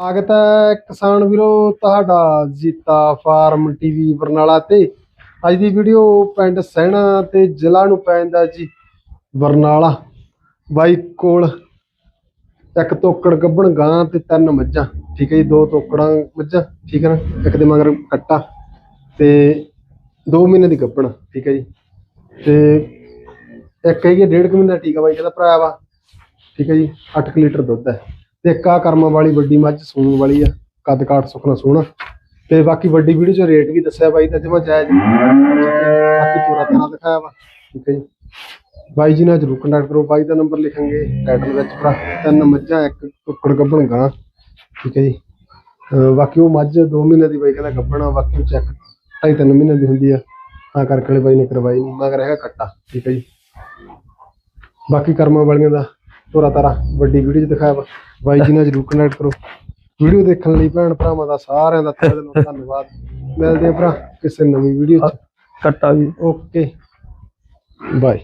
ਸਵਾਗਤ ਹੈ ਕਿਸਾਨ ਵੀਰੋ, ਤੁਹਾਡਾ ਜੀਤਾ ਫਾਰਮ ਟੀਵੀ ਬਰਨਾਲਾ ਤੇ। ਅੱਜ ਦੀ ਵੀਡੀਓ ਪਿੰਡ ਸਹਿਣਾ ਤੇ ਜ਼ਿਲ੍ਹਾ ਨੂੰ ਪੈਂਦਾ ਜੀ, ਬਰਨਾਲਾ। ਬਾਈ ਕੋਲ ਇੱਕ ਤੋਕੜ ਗੱਭਣ ਗਾਂ ਤੇ ਤਿੰਨ ਮੱਝਾਂ। ਠੀਕ ਹੈ ਜੀ, ਦੋ ਤੋਕੜਾਂ ਮੱਝਾਂ, ਠੀਕ ਹੈ ਨਾ? ਇੱਕ ਦੇ ਮਗਰ ਕੱਟਾ ਤੇ 2 ਮਹੀਨੇ ਦੀ ਗੱਭਣ ਠੀਕ ਹੈ ਜੀ। ਤੇ ਇੱਕ ਹੈਗੀ ਆ ਡੇਢ ਕੁ ਮਹੀਨਾ ਟੀਕਾ ਬਾਈ ਕਹਿੰਦਾ ਭਰਾ ਵਾ। ਠੀਕ ਹੈ ਜੀ 8 ਲੀਟਰ ਦੁੱਧ ਹੈ। ਤੇ ਇੱਕ ਆ ਕਰਮਾਂ ਵਾਲੀ ਵੱਡੀ ਮੱਝ ਸੂਣ ਵਾਲੀ ਆ, ਕੱਦ ਕਾਠ ਸੁਖਣਾ ਸੋਹਣਾ ਤੇ ਬਾਕੀ ਵੱਡੀ ਵੀਡੀਓ 'ਚ ਰੇਟ ਵੀ ਦੱਸਿਆ ਬਾਈ ਦਾ ਜਮਾ ਜਾਇਜ਼ ਬਾਕੀ ਤੋਰਾ ਤਾਰਾ ਦਿਖਾਇਆ ਵਾ, ਠੀਕ ਹੈ ਜੀ। ਬਾਈ ਜੀ ਨਾਲ ਜਰੂਰ ਕੰਟੈਕਟ ਕਰੋ, ਬਾਈ ਦਾ ਨੰਬਰ ਲਿਖਾਂਗੇ ਟਾਈਟਲ ਵਿੱਚ ਭਰਾ। ਤਿੰਨ ਮੱਝਾਂ, ਇੱਕ ਕੁੱਕੜ ਗੱਭਣ ਗਾਂ, ਠੀਕ ਹੈ ਜੀ। ਬਾਕੀ ਉਹ ਮੱਝ 2 ਮਹੀਨੇ ਦੀ ਬਾਈ ਕਹਿੰਦਾ ਗੱਭਣਾ ਬਾਕੀ ਚੈੱਕ ਢਾਈ ਤਿੰਨ ਮਹੀਨੇ ਦੀ ਹੁੰਦੀ ਆ। ਤਾਂ ਕਰਕੇ ਵਾਲੇ ਬਾਈ ਨੇ ਕਰਵਾਈ ਨਹੀਂ ਮਗਰ ਹੈਗਾ ਕੱਟਾ ਠੀਕ ਹੈ ਜੀ। ਬਾਕੀ ਕਰਮਾਂ ਵਾਲੀਆਂ ਦਾ ਤੋਰਾ ਤਾਰਾ ਵੱਡੀ ਵੀਡੀਓ 'ਚ ਦਿਖਾਇਆ ਵਾ। ਬਾਈ ਜੀ ਨਾਲ ਜਰੂਰ ਕਨੈਕਟ ਕਰੋ। ਵੀਡੀਓ ਦੇਖਣ ਲਈ ਭੈਣ ਭਰਾਵਾਂ ਦਾ ਸਾਰਿਆਂ ਦਾ ਤਹਿ ਦਿਲੋਂ ਧੰਨਵਾਦ। ਮਿਲਦੇ ਆ ਭਰਾ ਕਿਸੇ ਨਵੀਂ ਵੀਡੀਓ 'ਚ। ਕੱਟਾ ਵੀ। Okay bye